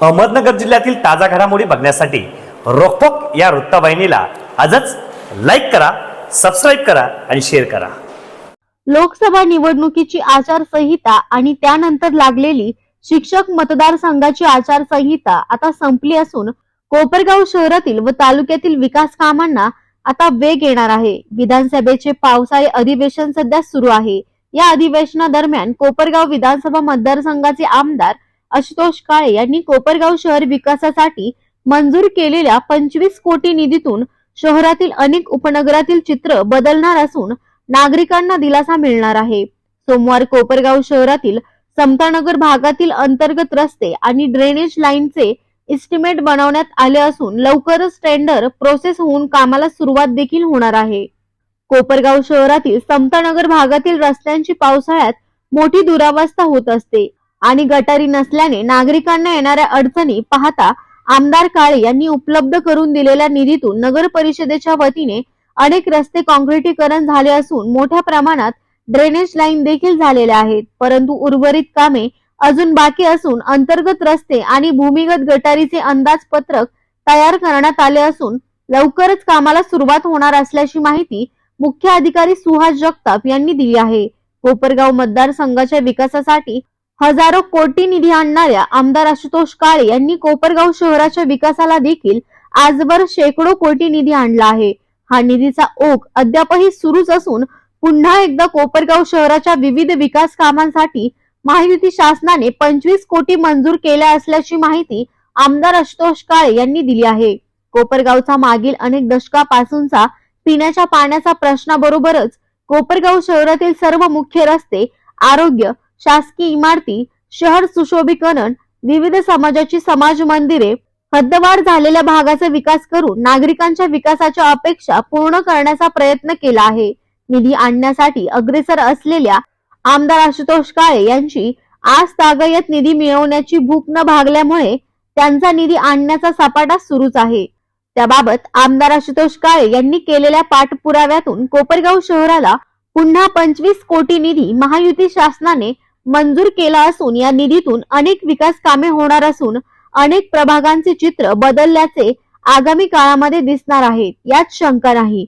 अहमदनगर जिल्ह्यातील ताजा घडामोडी बघण्यासाठी रोखोक या वृत्तवाहिनीला आजच लाईक करा सबस्क्राईब करा आणि शेअर करा. लोकसभा निवडणुकीची आचारसंहिता आणि त्यानंतर लागलेली शिक्षक मतदारसंघाची आचारसंहिता आता संपली असून कोपरगाव शहरातील व तालुक्यातील विकास कामांना आता वेग येणार आहे. विधानसभेचे पावसाळी अधिवेशन सध्या सुरू आहे. या अधिवेशनादरम्यान कोपरगाव विधानसभा मतदारसंघाचे आमदार आशुतोष काळे यांनी कोपरगाव शहर विकासासाठी मंजूर केलेल्या पंचवीस कोटी निधीतून शहरातील अनेक उपनगरातील चित्र बदलणार असून नागरिकांना दिलासा मिळणार आहे. सोमवार कोपरगाव शहरातील समतानगर भागातील अंतर्गत रस्ते आणि ड्रेनेज लाईनचे इस्टिमेट बनवण्यात आले असून लवकरच टेंडर प्रोसेस होऊन कामाला सुरुवात देखील होणार आहे. कोपरगाव शहरातील समतानगर भागातील रस्त्यांची पावसाळ्यात मोठी दुरावस्था होत असते. आणि गटारी नसल्याने नागरिकांना येणाऱ्या अडचणी पाहता आमदार काळे यांनी उपलब्ध करून दिलेल्या निधीतून नगर परिषदेच्या वतीने अनेक रस्ते काँक्रिटीकरण झाले असून मोठ्या प्रमाणात ड्रेनेज लाईन देखील झालेल्या आहेत. परंतु उर्वरित कामे अजून बाकी असून अंतर्गत रस्ते आणि भूमिगत गटारीचे अंदाजपत्रक तयार करण्यात आले असून लवकरच कामाला सुरुवात होणार असल्याची माहिती मुख्य अधिकारी सुहास जगताप यांनी दिली आहे. कोपरगाव मतदारसंघाच्या विकासासाठी हजारो कोटी निधी आणणाऱ्या आमदार आशुतोष काळे यांनी कोपरगाव शहराच्या विकासाला देखील आजवर शेकडो कोटी निधी आणला आहे. हा निधीचा ओघ अद्यापही सुरूच असून पुन्हा एकदा कोपरगाव शहराच्या विविध विकास कामांसाठी महायुती शासनाने पंचवीस कोटी मंजूर केल्या असल्याची माहिती आमदार आशुतोष काळे यांनी दिली आहे. कोपरगावचा मागील अनेक दशकापासूनचा पिण्याच्या पाण्याचा प्रश्नाबरोबरच कोपरगाव शहरातील सर्व मुख्य रस्ते आरोग्य शासकीय इमारती शहर सुशोभीकरण विविध समाजाची समाज मंदिरे हद्दवाढ झालेल्या भागाचा विकास करून नागरिकांच्या विकासाच्या अपेक्षा पूर्ण करण्याचा प्रयत्न केला आहे. निधी आणण्यासाठी अग्रेसर असलेल्या आमदार आशुतोष काळे यांची आज तागयत निधी मिळवण्याची भूक न भागल्यामुळे त्यांचा निधी आणण्याचा सपाटा सुरूच आहे. त्याबाबत आमदार आशुतोष काळे यांनी केलेल्या पाठपुराव्यातून कोपरगाव शहराला पुन्हा पंचवीस कोटी निधी महायुती शासनाने मंजूर केला असून या निधीतून अनेक विकास कामे होणार असून अनेक प्रभागांचे चित्र बदलल्याचे आगामी काळामध्ये दिसणार आहेत यात शंका नाही.